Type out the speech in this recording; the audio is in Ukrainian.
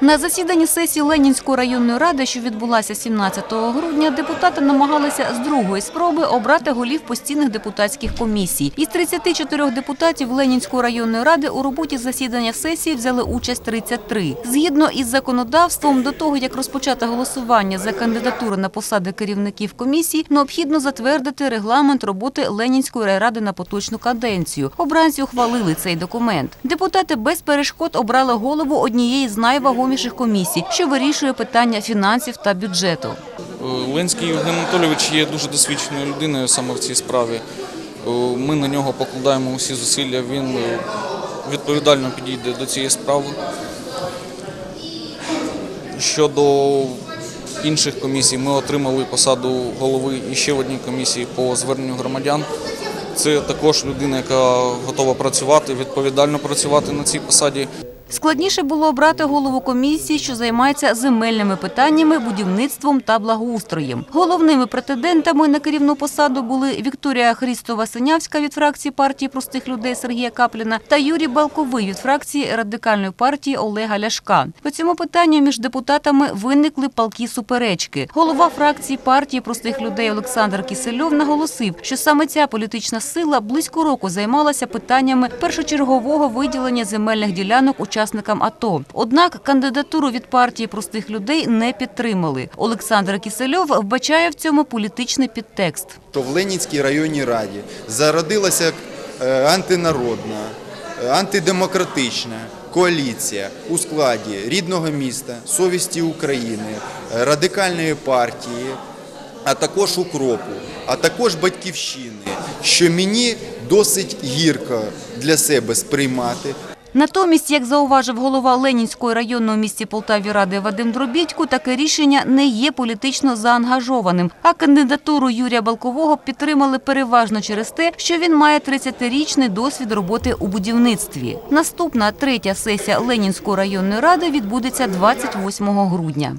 На засіданні сесії Ленінської районної ради, що відбулася 17 грудня, депутати намагалися з другої спроби обрати голів постійних депутатських комісій. Із 34 депутатів Ленінської районної ради у роботі засідання сесії взяли участь 33. Згідно із законодавством, до того як розпочати голосування за кандидатури на посади керівників комісій, необхідно затвердити регламент роботи Ленінської райради на поточну каденцію. Обранці ухвалили цей документ. Депутати без перешкод обрали голову однієї з найвагоміших комісій, що вирішує питання фінансів та бюджету. Ленський Євген Анатолійович є дуже досвідченою людиною саме в цій справі. Е, Ми на нього покладаємо усі зусилля. Він е, відповідально підійде до цієї справи. Щодо інших комісій, ми отримали посаду голови іще в одній комісії по зверненню громадян. Це також людина, яка готова працювати, відповідально працювати на цій посаді. Складніше було обрати голову комісії, що займається земельними питаннями, будівництвом та благоустроєм. Головними претендентами на керівну посаду були Вікторія Хрістова-Синявська від фракції партії простих людей Сергія Капліна та Юрій Балковий від фракції радикальної партії Олега Ляшка. По цьому питанню між депутатами виникли палкі суперечки. Голова фракції партії простих людей Олександр Кисельов наголосив, що саме ця політична сила близько року займалася питаннями першочергового виділення земельних ділянок учасникам АТО. Однак кандидатуру від партії простих людей не підтримали. Олександр Кисельов вбачає в цьому політичний підтекст. що в Ленінській районній раді зародилася е, антинародна, е, антидемократична коаліція у складі рідного міста, совісті України, е, радикальної партії, а також укропу, а також батьківщини, що мені досить гірко для себе сприймати. Натомість, як зауважив голова Ленінської районної місті Полтаві ради Вадим Дробідько, таке рішення не є політично заангажованим. А кандидатуру Юрія Балкового підтримали переважно через те, що він має 30-річний досвід роботи у будівництві. Наступна третя сесія Ленінської районної ради відбудеться 28 грудня.